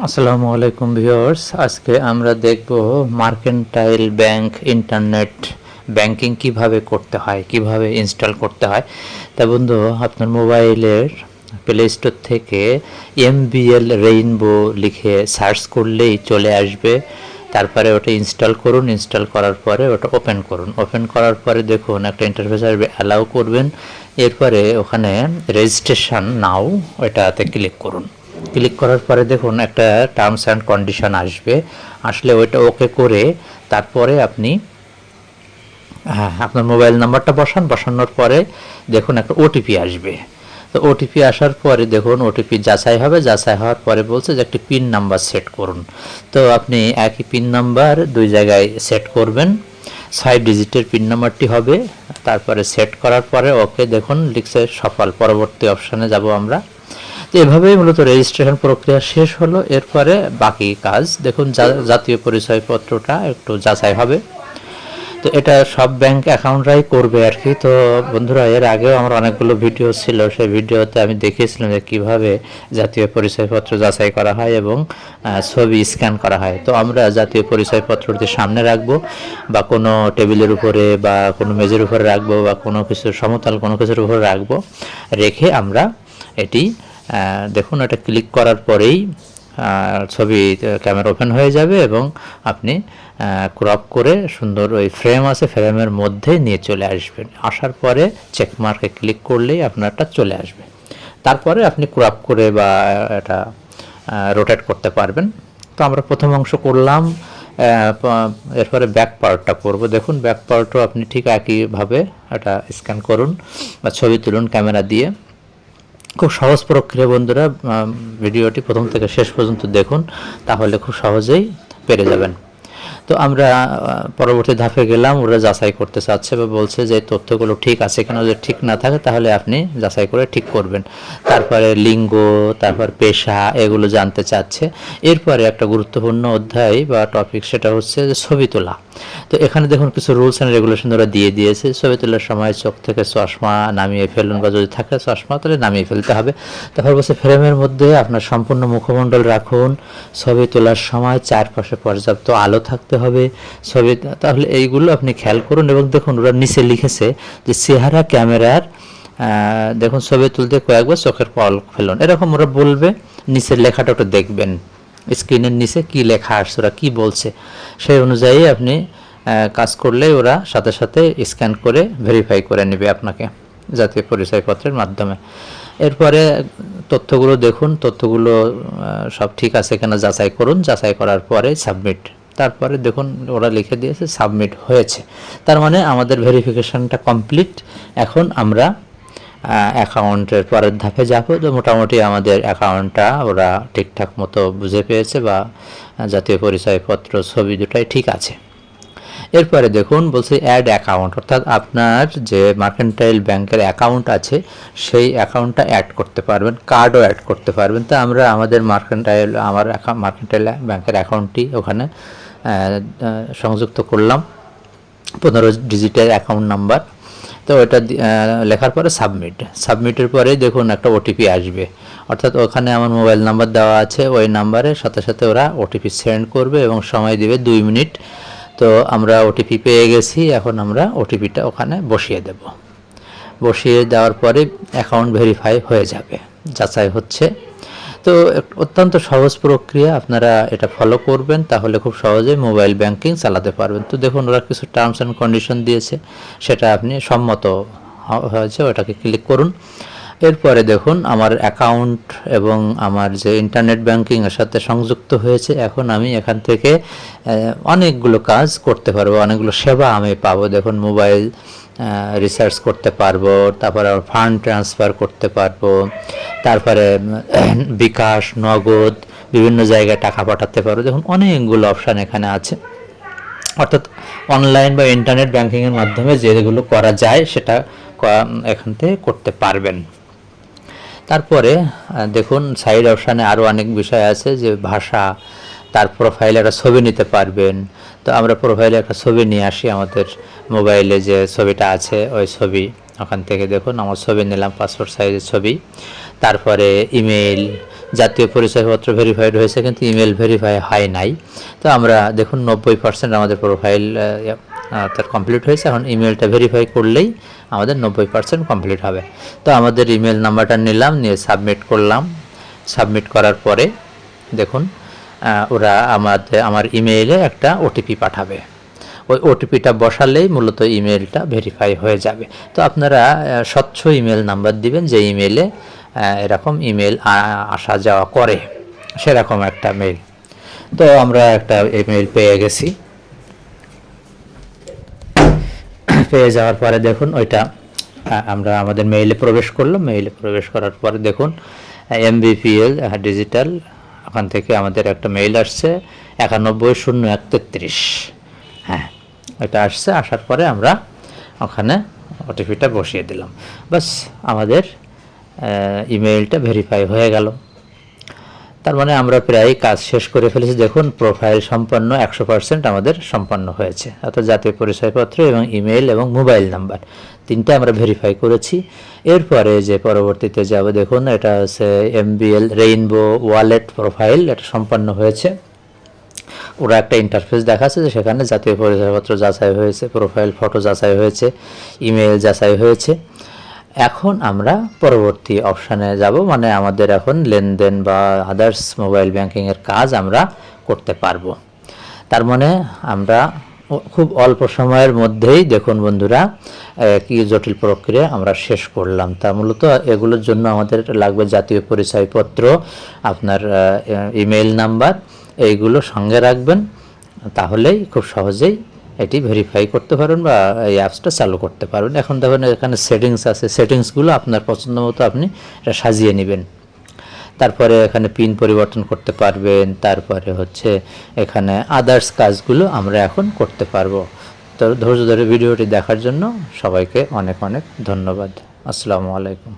আসসালামু আলাইকুম ভিউয়ার্স, আজকে আমরা দেখব মার্কেন্টাইল ব্যাংক ইন্টারনেট ব্যাংকিং কীভাবে করতে হয়, কীভাবে ইনস্টল করতে হয়। তা বন্ধু, আপনার মোবাইলের প্লে স্টোর থেকে এমবিএল রেইনবো লিখে সার্চ করলেই চলে আসবে। তারপরে ওটা ইনস্টল করুন, ইনস্টল করার পরে ওটা ওপেন করুন। ওপেন করার পরে দেখুন, একটা ইন্টারফেস আসবে অ্যালাউ করবেন। এরপরে ওখানে রেজিস্ট্রেশন নাও ওটাতে ক্লিক করুন। ক্লিক করার পরে দেখুন একটা টার্মস অ্যান্ড কন্ডিশন আসবে। আসলে ওইটা ওকে করে তারপরে আপনি হ্যাঁ আপনার মোবাইল নাম্বারটা বসান। বসানোর পরে দেখুন একটা ওটিপি আসবে। তো ওটিপি আসার পরে দেখুন ওটিপি যাচাই হবে। যাচাই হওয়ার পরে বলছে যে একটি পিন নাম্বার সেট করুন। তো আপনি একই পিন নাম্বার দুই জায়গায় সেট করবেন। ছয় ডিজিটের পিন নাম্বারটি হবে। তারপরে সেট করার পরে ওকে দেখুন, লিখছে সফল। পরবর্তী অপশানে যাব আমরা। তো এভাবেই মূলত রেজিস্ট্রেশন প্রক্রিয়া শেষ হলো। এরপরে বাকি কাজ, দেখুন জাতীয় পরিচয়পত্রটা একটু যাচাই হবে। তো এটা সব ব্যাংক অ্যাকাউন্টরাই করবে আর কি। তো বন্ধুরা, এর আগেও আমার অনেকগুলো ভিডিও ছিল। সেই ভিডিওতে আমি দেখিয়েছিলাম যে কীভাবে জাতীয় পরিচয়পত্র যাচাই করা হয় এবং ছবি স্ক্যান করা হয়। তো আমরা জাতীয় পরিচয়পত্রটি সামনে রাখব বা কোনো টেবিলের উপরে বা কোনো মেজের উপরে রাখব বা কোনো কিছু, সমতল কোনো কিছুর উপরে রাখব। রেখে আমরা এটি দেখুন, এটা ক্লিক করার পরেই ছবি ক্যামেরা ওপেন হয়ে যাবে এবং আপনি ক্রপ করে সুন্দর ওই ফ্রেম আছে ফ্রেমের মধ্যে নিয়ে চলে আসবেন। আসার পরে চেক মার্কে ক্লিক করলেই আপনারটা চলে আসবে। তারপরে আপনি ক্রপ করে বা এটা রোটেট করতে পারবেন। তো আমরা প্রথম অংশ করলাম এরপরে ব্যাক পার্টটা করব। দেখুন ব্যাক পার্টও আপনি ঠিক একইভাবে এটা স্ক্যান করুন বা ছবি তুলুন ক্যামেরা দিয়ে। খুব সহজ প্রক্রিয়া বন্ধুরা ভিডিওটি প্রথম থেকে শেষ পর্যন্ত দেখুন, তাহলে খুব সহজেই পেরে যাবেন। তো আমরা পরবর্তী ধাপে গেলাম, ওরা যাচাই করতে চাচ্ছে বা বলছে যে তথ্যগুলো ঠিক আছে কেন, যদি ঠিক না থাকে তাহলে আপনি যাচাই করে ঠিক করবেন। তারপরে লিঙ্গ, তারপর পেশা, এগুলো জানতে চাচ্ছে। এরপরে একটা গুরুত্বপূর্ণ অধ্যায় বা টপিক সেটা হচ্ছে যে ছবি তোলা। তো এখানে দেখুন কিছু রুলস অ্যান্ড রেগুলেশন ওরা দিয়ে দিয়েছে। ছবি তোলার সময় চোখ থেকে চশমা নামিয়ে ফেলুন বা যদি থাকে চশমা, তাহলে নামিয়ে ফেলতে হবে। তারপর বলছে ফ্রেমের মধ্যে আপনার সম্পূর্ণ মুখমণ্ডল রাখুন। ছবি তোলার সময় চারপাশে পর্যাপ্ত আলো থাকতে হবে ছবি তাহলে এইগুলো আপনি খেয়াল করুন এবং দেখুন ওরা নিচে লিখেছে যে চেহারা ক্যামেরার দেখুন ছবি তুলতে কয়েকবার চোখের পল ফেলুন। এরকম ওরা বলবে, নিচের লেখাটা ওটা দেখবেন। স্ক্রিনের নিচে কি লেখা আসছে, ওরা কী বলছে, সেই অনুযায়ী আপনি কাজ করলে ওরা সাথে সাথে স্ক্যান করে ভেরিফাই করে নেবে আপনাকে জাতীয় পরিচয়পত্রের মাধ্যমে। এরপরে তথ্যগুলো দেখুন, তথ্যগুলো সব ঠিক আছে কিনা যাচাই করুন। যাচাই করার পরে সাবমিট তারপরে দেখুন ওরা লিখে দিয়েছে সাবমিট হয়েছে। তার মানে আমাদের ভেরিফিকেশনটা কমপ্লিট এখন আমরা অ্যাকাউন্টের পরের ধাপে যাব। তো মোটামুটি আমাদের অ্যাকাউন্টটা ওরা ঠিকঠাক মতো বুঝে পেয়েছে বা জাতীয় পরিচয়পত্র, ছবি দুটাই ঠিক আছে। এরপরে দেখুন, বলছে অ্যাড অ্যাকাউন্ট অর্থাৎ আপনার যে মার্কেন্টাইল ব্যাংকের অ্যাকাউন্ট আছে, সেই অ্যাকাউন্টটা অ্যাড করতে পারবেন কার্ডও অ্যাড করতে পারবেন। তো আমরা আমাদের মার্কেন্টাইল আমার মার্কেন্টাইল ব্যাংকের অ্যাকাউন্টটি ওখানে সংযুক্ত করলাম। পনেরো ডিজিটের অ্যাকাউন্ট নাম্বার তো এটা লেখার পরে সাবমিট সাবমিটের পরে দেখুন একটা ওটিপি আসবে। অর্থাৎ ওখানে আমার মোবাইল নাম্বার দেওয়া আছে। ওই নাম্বারে সাথে সাথে ওরা ওটিপি সেন্ড করবে এবং সময় দেবে দুই মিনিট। তো আমরা ওটিপি পেয়ে গেছি। এখন আমরা ওটিপিটা ওখানে বসিয়ে দেব। বসিয়ে দেওয়ার পরে অ্যাকাউন্ট ভেরিফাই হয়ে যাবে। যাচাই হচ্ছে। তো অত্যন্ত সহজ প্রক্রিয়া, আপনারা এটা ফলো করবেন, তাহলে খুব সহজেই মোবাইল ব্যাংকিং চালাতে পারবেন। তো দেখুন, ওরা কিছু টার্মস অ্যান্ড কন্ডিশন দিয়েছে, সেটা আপনি সম্মত হয়েছে, ওটাকে ক্লিক করুন। এরপরে দেখুন, আমার অ্যাকাউন্ট এবং আমার যে ইন্টারনেট ব্যাংকিং এর সাথে সংযুক্ত হয়েছে, এখন আমি এখান থেকে অনেকগুলো কাজ করতে পারব, অনেকগুলো সেবা আমি পাবো। দেখুন মোবাইল রিসার্চ করতে পারব, তারপরে ফান্ড ট্রান্সফার করতে পারব। তারপরে বিকাশ, নগদ, বিভিন্ন জায়গায় টাকা পাঠাতে পারো। দেখুন, অনেকগুলো অপশান এখানে আছে। অর্থাৎ অনলাইন বা ইন্টারনেট ব্যাংকিংয়ের মাধ্যমে যেগুলো করা যায়, সেটা এখান থেকে করতে পারবেন। তারপরে দেখুন সাইড অপশানে আরও অনেক বিষয় আছে যে ভাষা, তার প্রোফাইলে একটা ছবি নিতে পারবেন। তো আমরা প্রোফাইলে একটা ছবি নিয়ে আসি আমাদের মোবাইলে যে ছবিটা আছে, ওই ছবি। ওখান থেকে দেখুন, আমার ছবি নিলাম পাসপোর্ট সাইজের ছবি। তারপরে ইমেল জাতীয় পরিচয়পত্র ভেরিফাইড হয়েছে, কিন্তু ইমেল ভেরিফাই হয় নাই। তো আমরা দেখুন নব্বই পার্সেন্ট আমাদের প্রোফাইল তার কমপ্লিট হয়েছে। এখন ইমেলটা ভেরিফাই করলেই আমাদের নব্বই পার্সেন্ট কমপ্লিট হবে। তো আমাদের ইমেল নাম্বারটা নিলাম, নিয়ে সাবমিট করলাম। সাবমিট করার পরে দেখুন ওরা আমাদের, আমার ইমেইলে একটা ওটিপি পাঠাবে। ওই ওটিপিটা বসালেই মূলত ইমেলটা ভেরিফাই হয়ে যাবে। তো আপনারা স্বচ্ছ ইমেল নাম্বার দিবেন, যে ইমেলে এরকম ইমেল আসা যাওয়া করে। সেরকম একটা মেল তো আমরা একটা ইমেল পেয়ে গেছি। পেয়ে যাওয়ার পরে দেখুন, ওইটা আমরা আমাদের মেইলে প্রবেশ করলাম। মেইলে প্রবেশ করার পরে দেখুন এম এমবিপিএল ডিজিটাল ওখান থেকে আমাদের একটা মেইল আসছে, একানব্বই শূন্য এক তেত্রিশ হ্যাঁ এটা আসছে, আসার পরে আমরা ওখানে ওটিপিটা বসিয়ে দিলাম। বাস আমাদের ইমেইলটা ভেরিফাই হয়ে গেল। তার মানে আমরা প্রায় কাজ শেষ করে ফেলেছি। দেখুন প্রোফাইল সম্পন্ন একশো পার্সেন্ট আমাদের সম্পন্ন হয়েছে। অর্থাৎ জাতীয় পরিচয়পত্র এবং ইমেইল এবং মোবাইল নাম্বার তিনটা আমরা ভেরিফাই করেছি। এরপরে যে পরবর্তীতে যাব, দেখুন, এটা হচ্ছে এমবিএল রেইনবো ওয়ালেট প্রোফাইল এটা সম্পন্ন হয়েছে। ওরা একটা ইন্টারফেস দেখাচ্ছে যে সেখানে জাতীয় পরিচয়পত্র যাচাই হয়েছে প্রোফাইল ফটো যাচাই হয়েছে ইমেল যাচাই হয়েছে। এখন আমরা পরবর্তী অপশানে যাব মানে আমাদের এখন লেনদেন বা আদার্স মোবাইল ব্যাংকিংয়ের কাজ আমরা করতে পারব। তার মানে আমরা খুব অল্প সময়ের মধ্যেই দেখুন বন্ধুরা কি জটিল প্রক্রিয়া আমরা শেষ করলাম। তা মূলত এগুলোর জন্য আমাদের লাগবে জাতীয় পরিচয়পত্র, আপনার ইমেল নাম্বার এইগুলো সঙ্গে রাখবেন, তাহলেই খুব সহজেই এটি ভেরিফাই করতে পারেন বা এই অ্যাপসটা চালু করতে পারবেন এখন দেখুন, এখানে সেটিংস আছে। সেটিংসগুলো আপনার পছন্দ মতো আপনি এটা সাজিয়ে নেবেন। তারপরে এখানে পিন পরিবর্তন করতে পারবেন। তারপরে হচ্ছে এখানে আদার্স কাজগুলো আমরা এখন করতে পারব। তো ধৈর্য ধরে ভিডিওটি দেখার জন্য সবাইকে অনেক অনেক ধন্যবাদ। আসসালামু আলাইকুম।